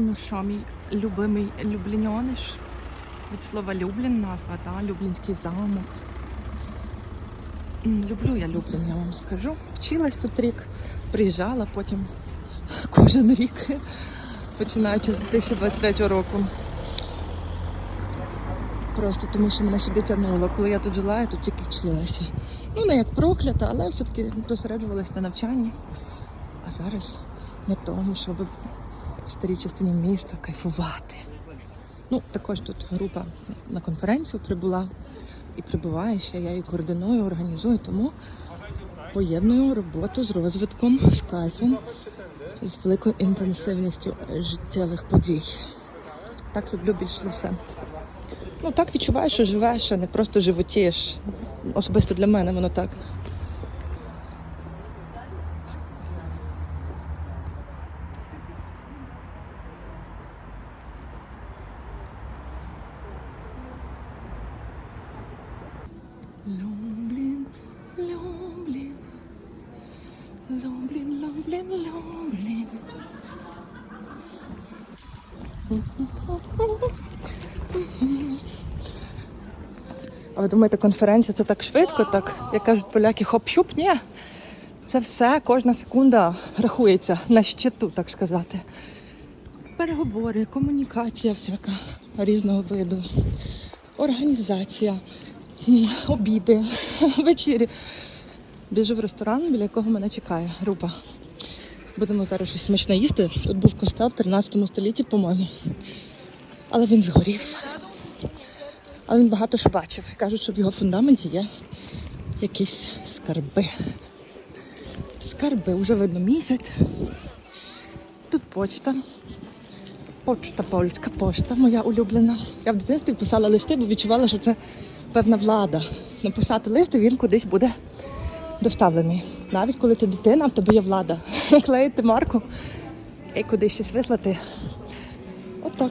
Ну що, мій любимий Любліньониш? Від слова Люблін назва, та? Люблінський замок. Люблю я Люблін, я вам скажу. Вчилась тут рік, приїжджала потім кожен рік, починаючи з 2023 року. Просто тому, що мене сюди тягнуло. Коли я тут жила, я тут тільки вчилася. Ну, не як проклята, але все-таки досереджувалась на навчанні. А зараз на тому, щоб старій частині міста кайфувати. Ну, також тут група на конференцію прибула і прибуває ще. Я її координую, організую, тому поєдную роботу з розвитком, з кайфом, з великою інтенсивністю життєвих подій. Так люблю більше за все. Ну так відчуваєш, що живеш, а не просто животієш. Особисто для мене воно так. Люблін, Люблін, Люблін, Люблін, Люблін. А ви думаєте, конференція це так швидко, так, як кажуть поляки, хоп-щуп? Ні. Це все, кожна секунда рахується на щиту, так сказати. Переговори, комунікація всяка різного виду, організація, обіди, вечері. Біжу в ресторан, біля якого мене чекає група. Будемо зараз щось смачне їсти. Тут був костел в 13 столітті, по-моєму. Але він згорів. Але він багато що бачив. Кажуть, що в його фундаменті є якісь скарби. Скарби, вже видно місяць. Тут почта. Почта польська пошта, моя улюблена. Я в дитинстві писала листи, бо відчувала, що це певна влада написати лист, і він кудись буде доставлений. Навіть коли ти дитина, в тебе є влада. наклеїти марку і кудись щось вислати. От так.